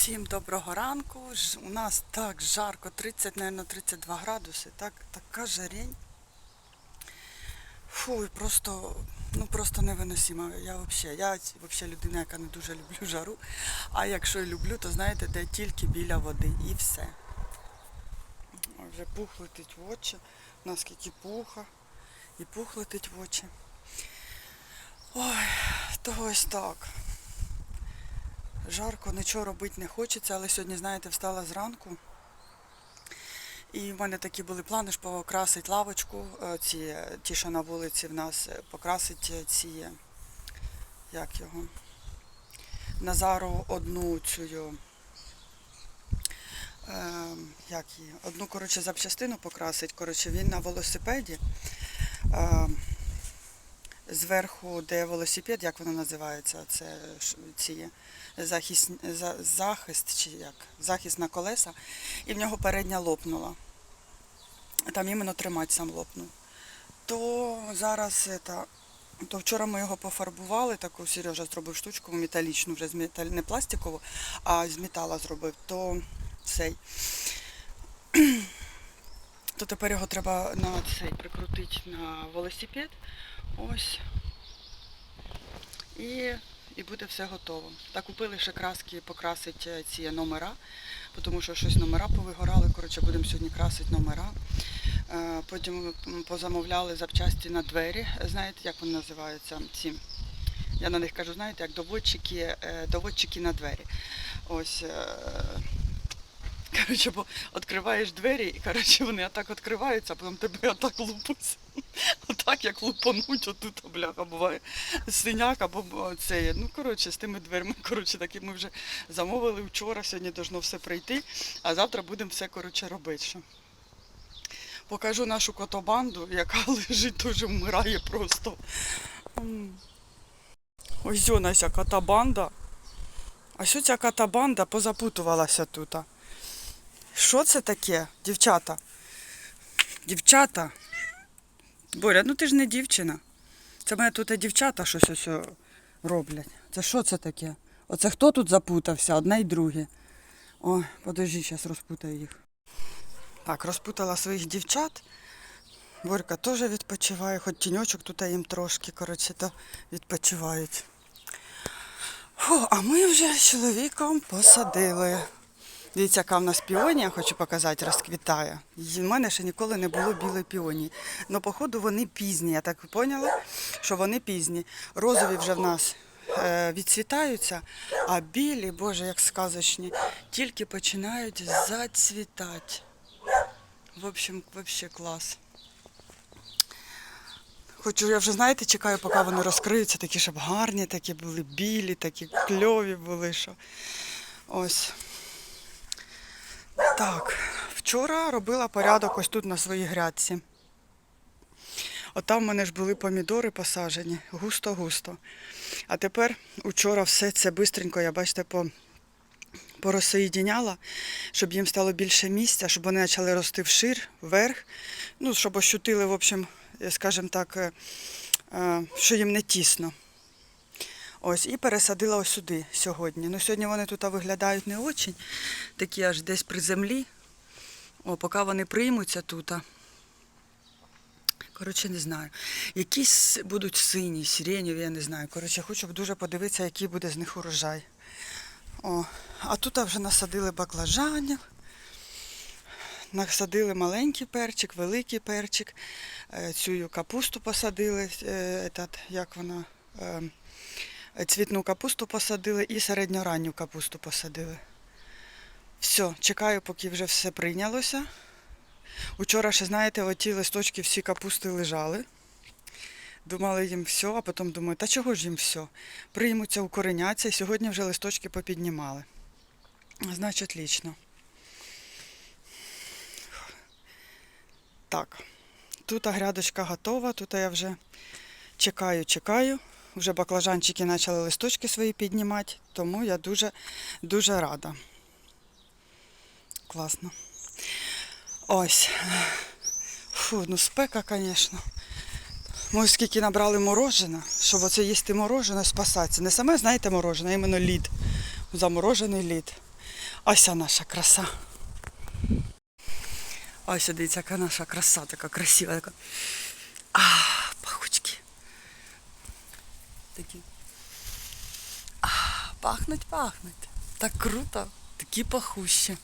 Всім доброго ранку. У нас так жарко, 30, мабуть, 32 градуси. Так, така жарень. Фу, просто, ну просто невиносимо. Я взагалі, я взагалі людина, яка не дуже люблю жару. А якщо і люблю, то знаєте, де тільки біля води і все. Вже пух летить в очі. Наскільки пуха. І пух летить в очі. Ой, то ось так. Жарко, нічого робити не хочеться, але сьогодні, знаєте, встала зранку. І в мене такі були плани, що покрасити лавочку, е, ці, е, ті, що на вулиці в нас, е, покрасити е, ці, як його, Назару одну цю, е, як її, одну, коротше, запчастину покрасить. Коротше, він на велосипеді. Е, зверху, де велосипед, як воно називається, це ці захист, за- захист чи як, захист на колеса, і в нього передня лопнула. Там іменно тримать сам лопнув. То зараз это, то вчора ми його пофарбували, таку Сережа зробив штучку металічну, вже з металь, не пластикову, а з метала зробив, то цей. То тепер його треба на цей прикрутити на велосипед. Ось. І, і буде все готово. Та купили ще краски покрасити ці номера, тому що щось номера повигорали. Коротше, будемо сьогодні красити номера. Е, Потім позамовляли запчасті на двері. Знаєте, як вони називаються? Ці. Я на них кажу, знаєте, як доводчики, е, доводчики на двері. Ось. е, Коротше, бо відкриваєш двері, і коротше, вони отак відкриваються, а потім тебе отак лупуть. Отак як лупануть, отут, бляха, буває синяк або це. Ну, коротше, з тими дверми, коротше, такі ми вже замовили вчора, сьогодні должно все прийти, а завтра будемо все, коротше, робити. ще. Покажу нашу котобанду, яка лежить, дуже вмирає просто. Ось зо наша котобанда. А що ця котобанда позапутувалася тут? Що це таке, дівчата? Дівчата. Боря, ну ти ж не дівчина. Це мене тут і дівчата щось ось роблять. Це що це таке? Оце хто тут запутався? Одне й друге. Ой, подожди, зараз розпутаю їх. Так, розпутала своїх дівчат. Борька теж відпочиває, хоч тіньочок тут їм трошки, коротше, то відпочивають. Фу, а ми вже з чоловіком посадили. Дивіться, яка в нас піонія, хочу показати, розквітає. У мене ще ніколи не було білої піонії. Ну, походу, вони пізні. Я так поняла, що вони пізні. Розові вже в нас е, відцвітаються, а білі, боже, як сказочні, тільки починають зацвітати. В общем, взагалі клас. Хочу, я вже, знаєте, чекаю, поки вони розкриються, такі, щоб гарні, такі були білі, такі кльові були. Що... Ось. Так, вчора робила порядок ось тут на своїй грядці. От там в мене ж були помідори посаджені, густо-густо. А тепер учора все це бистренько, я бачите, по, порозсоєдіняла, щоб їм стало більше місця, щоб вони почали рости вшир, вверх, ну, щоб ощутили, в общем, скажімо так, е, е, що їм не тісно. Ось, і пересадила ось сюди сьогодні. Ну, сьогодні вони тут виглядають не очень, такі аж десь при землі. О, поки вони приймуться тут. Коротше, не знаю. Якісь будуть сині, сиренєві, я не знаю. Коротше, хочу дуже подивитися, який буде з них урожай. О, а тут вже насадили баклажанів. Насадили маленький перчик, великий перчик, е, цю капусту посадили, етат, як вона, е, цвітну капусту посадили і середньоранню капусту посадили. Все, чекаю, поки вже все прийнялося. Учора ще, знаєте, оті листочки всі капусти лежали. Думали їм все, а потім думаю, та чого ж їм все? Приймуться, укореняться, і сьогодні вже листочки попіднімали. Значить, лічно. Так, тут грядочка готова, тут я вже чекаю, чекаю. Вже баклажанчики почали листочки свої піднімати, тому я дуже дуже рада. Класно. Ось. Фу, ну спека, звісно. Ми скільки набрали морожена, щоб оце їсти морожене, спасатися. Не саме, знаєте, морожене, а іменно лід. Заморожений лід. Ось наша краса. Ось дивіться, яка наша краса, така красива. Така. А, пахучки. Такі. А, пахнуть, пахнуть. Так круто. Такі пахущі.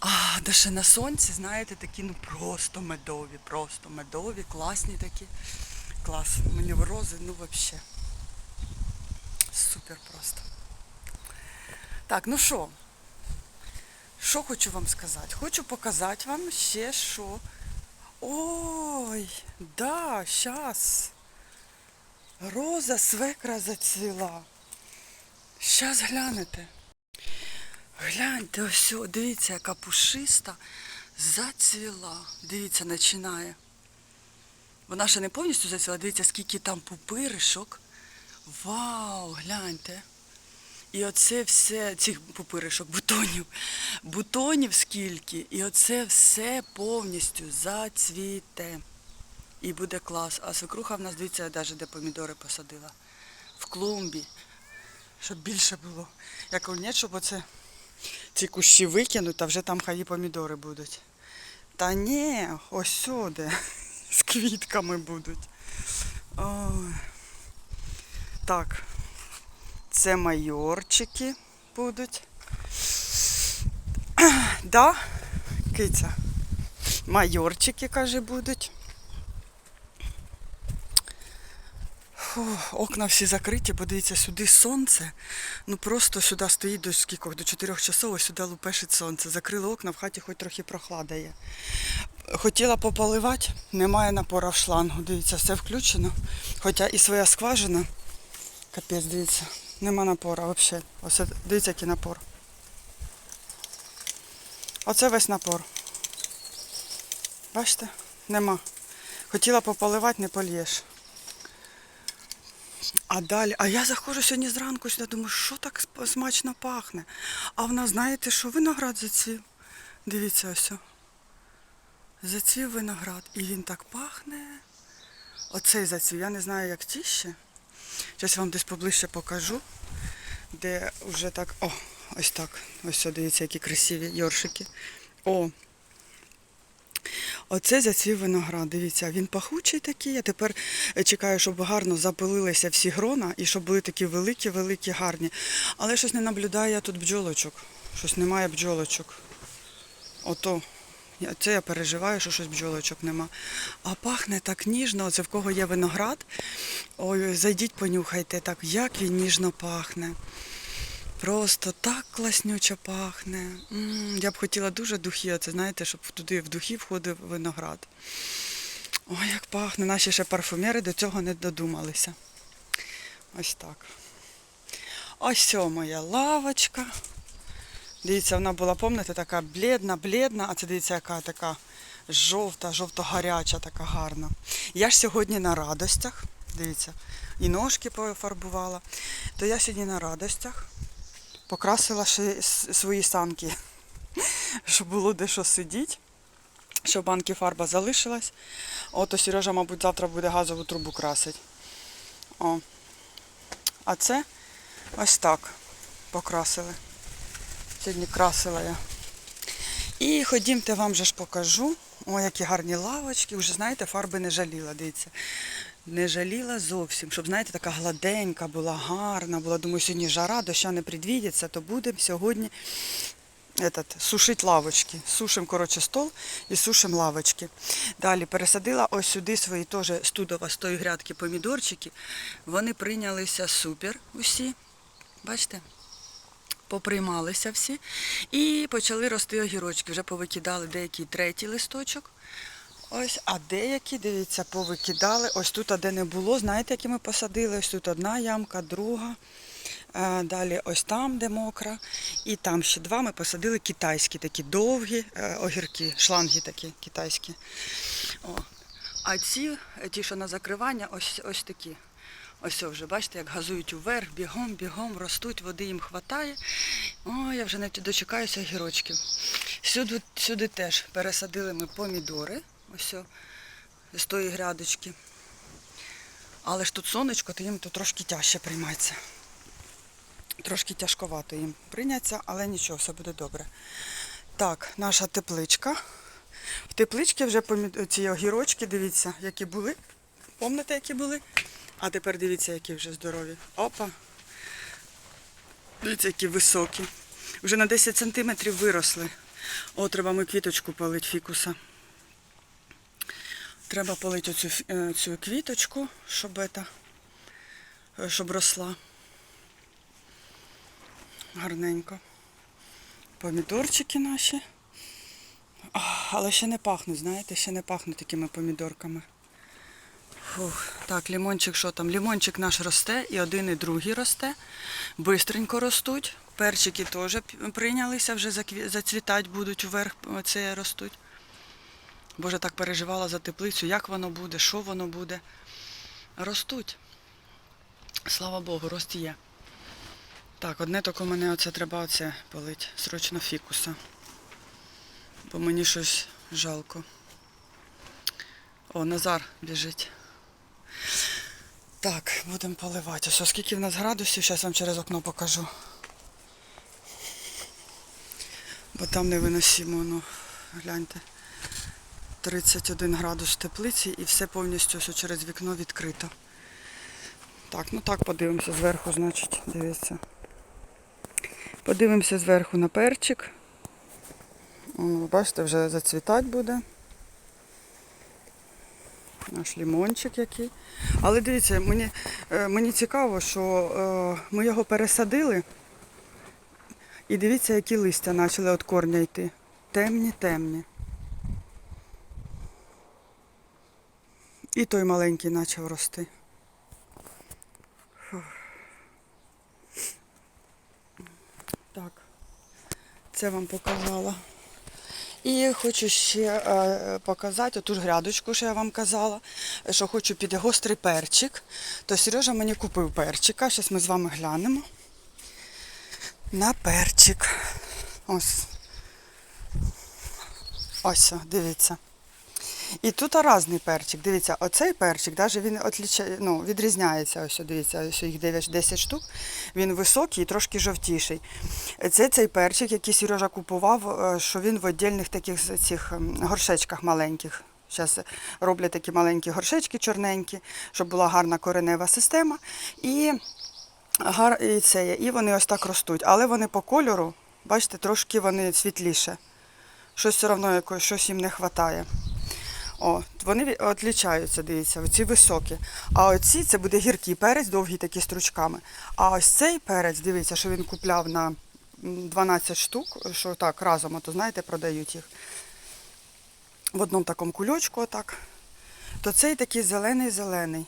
А, да ще на сонці, знаєте, такі ну просто медові, просто медові, класні такі. Клас. Мені в рози, ну взагалі. Супер просто. Так, ну що? Що хочу вам сказати? Хочу показати вам ще що. Ой, да, щас. Роза свекра зацвіла. Щас глянете. Гляньте, ось, дивіться, яка пушиста зацвіла. Дивіться, починає. Вона ще не повністю зацвіла, дивіться, скільки там пупиришок. Вау, гляньте. І оце все, цих пупиришок, бутонів, бутонів скільки, і оце все повністю зацвіте. І буде клас. А свекруха в нас, дивіться, навіть де помідори посадила. В клумбі. Щоб більше було. Я кажу, ні, щоб оце ці кущі викинуть, а вже там хай і помідори будуть. Та ні, ось сюди. З квітками будуть. Ой. Так. Це майорчики будуть. Да, киця. Майорчики, каже, будуть. Окна всі закриті, бо дивіться, сюди сонце. Ну просто сюди стоїть до скількох, до 4 часов, ось сюди лупешить сонце. Закрили окна, в хаті хоч трохи прохлада є. Хотіла пополивати, немає напора в шлангу. Дивіться, все включено. Хоча і своя скважина. Капець, дивіться. Нема напора взагалі. Ось дивіться, який напор. Оце весь напор. Бачите? Нема. Хотіла пополивати, не польєш. А далі, а я заходжу сьогодні зранку сюди, думаю, що так смачно пахне. А в нас, знаєте, що виноград зацвів. Дивіться ось. Зацвів виноград. І він так пахне. Оцей зацвів. Я не знаю, як ті ще. Зараз вам десь поближче покажу, де вже так. О, ось так. Ось дивіться, які красиві йоршики. О. Оце зацвів виноград. Дивіться, він пахучий такий. Я тепер е, чекаю, щоб гарно запилилися всі грона і щоб були такі великі-великі, гарні. Але щось не наблюдаю я тут бджолочок. Щось немає бджолочок. Ото. Це я переживаю, що щось бджолочок нема. А пахне так ніжно, оце в кого є виноград. Ой, зайдіть, понюхайте так, як він ніжно пахне. Просто так класнюче пахне. я б хотіла дуже духи, оце знаєте, щоб туди в духи входив виноград. Ой, як пахне. Наші ще парфумери до цього не додумалися. Ось так. Ось ця моя лавочка. Дивіться, вона була, пам'ятаєте, така блідна, а це дивіться, яка така жовта, жовто-гаряча, така гарна. Я ж сьогодні на радостях, дивіться, і ножки пофарбувала. То я сьогодні на радостях покрасила ще свої санки, щоб було де що сидіти, щоб банки фарба залишилась. Ото Сережа, мабуть, завтра буде газову трубу красити. О. А це ось так покрасили. Сьогодні красила я. І ходімте, вам же ж покажу. О, які гарні лавочки. Вже знаєте, фарби не жаліла, дивіться. Не жаліла зовсім, щоб, знаєте, така гладенька була, гарна була. Думаю, сьогодні жара, доща не предвідеться, то будемо сьогодні этот, сушити лавочки. Сушимо, коротше, стол і сушимо лавочки. Далі пересадила ось сюди свої теж студова з тої грядки помідорчики. Вони прийнялися супер усі. Бачите? поприймалися всі і почали рости огірочки. Вже повикидали деякий третій листочок. Ось, а деякі, дивіться, повикидали. Ось тут, де не було, знаєте, які ми посадили? Ось тут одна ямка, друга. Е, Далі ось там, де мокра. І там ще два ми посадили китайські, такі довгі е, огірки, шланги такі китайські. О. А ці, е, ті, що на закривання, ось, ось такі. Ось вже, бачите, як газують уверх, бігом, бігом, ростуть, води їм хватає. О, я вже не дочекаюся гірочків. Сюди, сюди теж пересадили ми помідори, ось з тої грядочки. Але ж тут сонечко, то їм тут трошки тяжче приймається. Трошки тяжковато їм прийняться, але нічого, все буде добре. Так, наша тепличка. В тепличці вже ці огірочки, дивіться, які були. Помните, які були? А тепер дивіться, які вже здорові. Опа. Дивіться, які високі. Вже на 10 сантиметрів виросли. О, треба ми квіточку полить фікуса. Треба полити фі- е, цю квіточку, щоб, ета, е, щоб росла. Гарненько. Помідорчики наші. Але ще не пахнуть, знаєте, ще не пахнуть такими помідорками. Фух. Так, лімончик, що там? Лімончик наш росте, і один, і другий росте. Бистренько ростуть. Перчики теж прийнялися, вже зацвітати будуть вверх, це ростуть. Боже, так переживала за теплицю, як воно буде, що воно буде. Ростуть. Слава Богу, рост є. Так, одне тільки мене оце треба оце полить, срочно фікуса. Бо мені щось жалко. О, Назар біжить. Так, будемо поливати. Ось скільки в нас градусів, зараз вам через окно покажу. Бо там невиносимо, ну, гляньте. 31 градус теплиці і все повністю ось через вікно відкрито. Так, ну так подивимося зверху, значить, дивіться. Подивимося зверху на перчик. Ви бачите, вже зацвітати буде. Наш лімончик який. Але дивіться, мені, е, мені цікаво, що е, ми його пересадили. І дивіться, які листя почали від корня йти. Темні, темні. І той маленький почав рости. Так, це вам показала. І хочу ще е, показати оту ж грядочку, що я вам казала, що хочу під гострий перчик. То Сережа мені купив перчика. Зараз ми з вами глянемо. На перчик. Ось. Ось, дивіться. І тут різний перчик. Дивіться, оцей перчик, навіть він отлічає, ну, відрізняється. Ось, дивіться, ось їх 9, 10 штук. Він високий і трошки жовтіший. Це цей перчик, який Сережа купував, е, що він в віддільних таких цих горшечках маленьких. Зараз роблять такі маленькі горшечки чорненькі, щоб була гарна коренева система. І, гар... і, це, і вони ось так ростуть. Але вони по кольору, бачите, трошки вони світліше. Щось все одно якось, щось їм не вистачає. О, вони відлічаються, дивіться, оці високі. А оці це буде гіркий перець, довгі такі стручками. А ось цей перець, дивіться, що він купляв на 12 штук, що так разом, ото знаєте, продають їх в одному такому кульочку, отак. То цей такий зелений-зелений.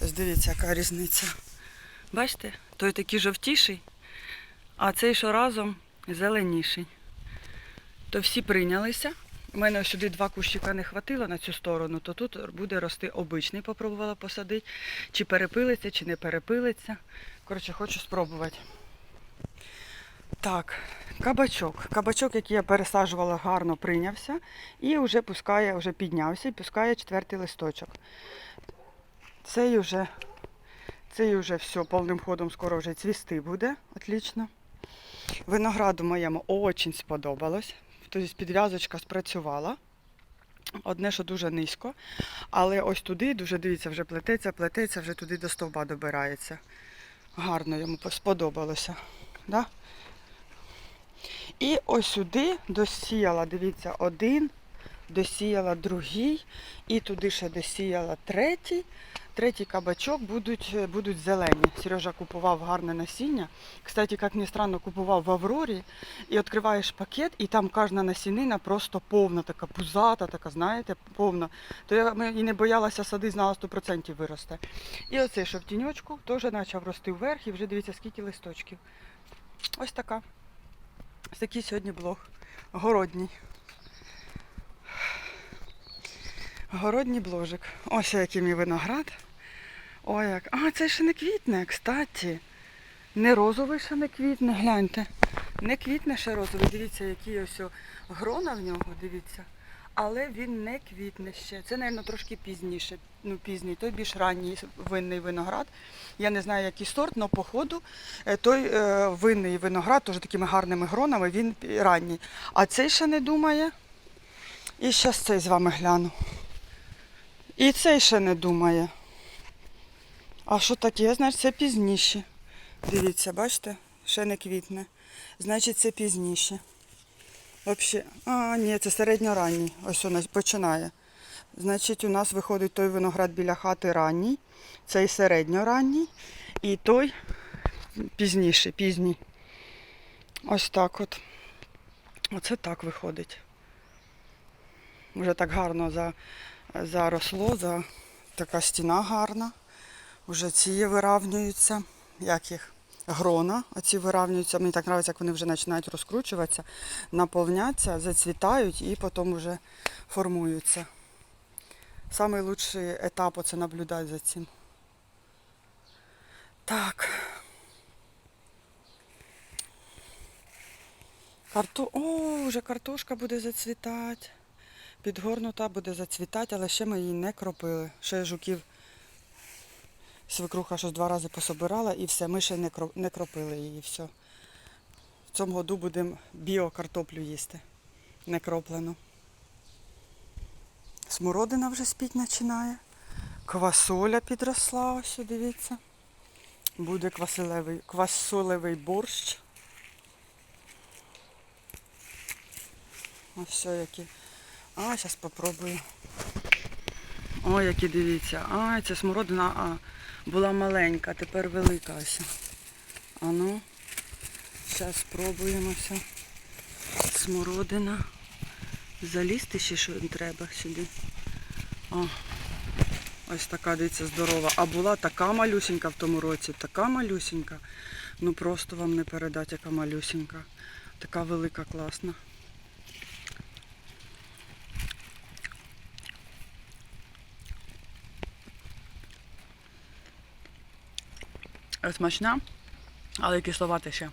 Ось дивіться, яка різниця. Бачите, той такий жовтіший, а цей що разом зеленіший. То всі прийнялися. У мене сюди два кущика не хватило на цю сторону, то тут буде рости обичний, попробувала посадити. Чи перепилиться, чи не перепилиться. Коротше, хочу спробувати. Так, кабачок. Кабачок, який я пересаджувала, гарно прийнявся і вже пускає, вже піднявся і пускає четвертий листочок. Цей вже, цей вже все повним ходом скоро вже цвісти буде. Отлично. Винограду моєму очень сподобалось. Тобто підв'язочка спрацювала. Одне, що дуже низько, але ось туди, дуже дивіться, вже плететься, плететься, вже туди до стовба добирається. Гарно йому сподобалося. Да? І ось сюди досіяла, дивіться, один, досіяла другий, і туди ще досіяла третій. Третій кабачок будуть, будуть зелені. Сережа купував гарне насіння. Кстати, як ні странно, купував в Аврорі. І відкриваєш пакет, і там кожна насінина просто повна, така пузата, така, знаєте, повна. То я і не боялася сади, знала 100% виросте. І оцей, що в тіньочку, теж почав рости вверх, і вже дивіться, скільки листочків. Ось така. Ось такий сьогодні блог. Городній. Городній бложик. Ось який мій виноград. Ой, як. А, це ще не квітне, кстати. Не розовий ще не квітне, гляньте. Не квітне ще розовий. Дивіться, які ось грона в нього, дивіться. але він не квітне ще. Це, мабуть, трошки пізніше. Ну, пізній, той більш ранній винний виноград. Я не знаю, який сорт, але по ходу е, той е, винний виноград, теж такими гарними гронами, він ранній. А цей ще не думає. І зараз цей з вами гляну. І цей ще не думає. А що таке? Значить, це пізніше. Дивіться, бачите? Ще не квітне. Значить, це пізніше. Вообще, а, ні, це середньоранній. Ось вона починає. Значить, у нас виходить той виноград біля хати ранній, цей середньоранній і той пізніше, пізній. Ось так от. Оце так виходить. Вже так гарно за, заросло, за, така стіна гарна. Вже ці виравнюються. Як їх? Грона, оці виравнюються. Мені так подобається, як вони вже починають розкручуватися, наповняться, зацвітають і потім вже формуються. Лучший етап це наблюдати за цим. Так. Карто... О, вже картошка буде зацвітати. Підгорнута буде зацвітати, але ще ми її не кропили. Ще жуків свекруха щось два рази пособирала і все, ми ще не, кро... не кропили її. Все. В цьому году будемо біокартоплю їсти. Не кроплену. Смородина вже спіть починає. Квасоля підросла, ось дивіться. Буде квасолевий, квасолевий борщ. Ось все які. А, зараз спробую. Ой, які дивіться. А, ця смородина а, була маленька, тепер велика ось. А ну, зараз спробуємося. Смородина. Залізти ще що треба сюди. О, ось така, дивіться, здорова. А була така малюсенька в тому році, така малюсенька. Ну просто вам не передати, яка малюсенька. Така велика, класна. Смачна, але кисловата ще.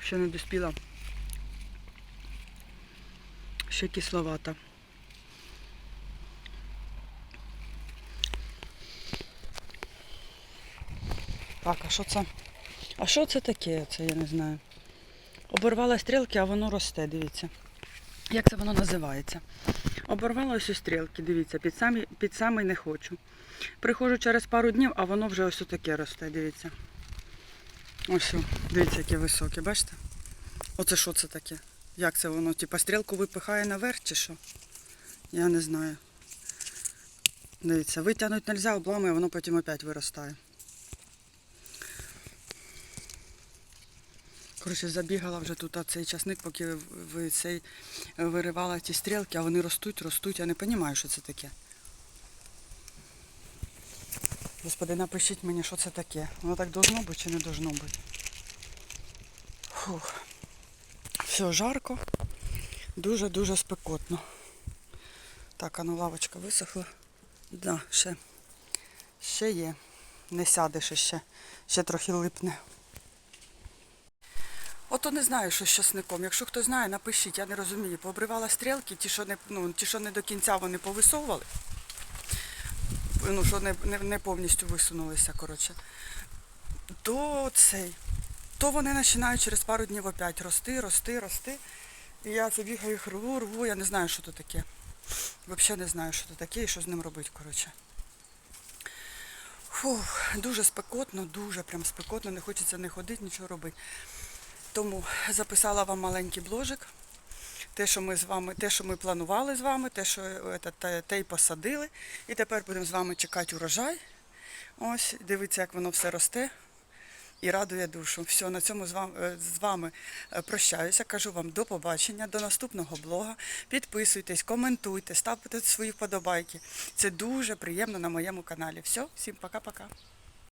Ще не доспіла. Ще кисловата. Так, а що це? А що це таке? Це я не знаю. Оборвала стрілки, а воно росте, дивіться. Як це воно називається? Оборвала ось у стрілки, дивіться, під самий, під самий не хочу. Приходжу через пару днів, а воно вже ось таке росте, дивіться. Ось, дивіться, яке високе, бачите? Оце що це таке? Як це воно? Типа стрілку випихає наверх чи що? Я не знаю. Дивіться, витягнути не можна, обламує, воно потім опять виростає. Коротше, забігала вже тут цей часник, поки ви- цей виривала ті стрілки, а вони ростуть, ростуть. Я не розумію, що це таке. Господи, напишіть мені, що це таке. Воно так должно бути чи не должно бути. Фух. Все, жарко. Дуже-дуже спекотно. Так, а ну лавочка висохла. Да, ще. Ще є. Не сядеш ще. Ще трохи липне. Ото не знаю, що з часником. Якщо хто знає, напишіть, я не розумію. Пообривала стрілки, ті, що не, ну, ті, що не до кінця вони повисовували. Ну, що не, не, не повністю висунулися, коротше. То цей. То вони починають через пару днів опять рости, рости, рости. І я це бігаю їх рву, рву, я не знаю, що то таке. Взагалі не знаю, що то таке і що з ним робити, коротше. Фух, дуже спекотно, дуже прям спекотно, не хочеться не ходити, нічого робити. Тому записала вам маленький бложик. Те, що ми з вами, те, що ми планували з вами, те, що те, те й посадили. І тепер будемо з вами чекати урожай. Ось, дивіться, як воно все росте і радує душу. Все, на цьому з вами, е, з вами е, прощаюся. Кажу вам до побачення, до наступного блога. Підписуйтесь, коментуйте, ставте свої вподобайки. Це дуже приємно на моєму каналі. Все, всім пока-пока.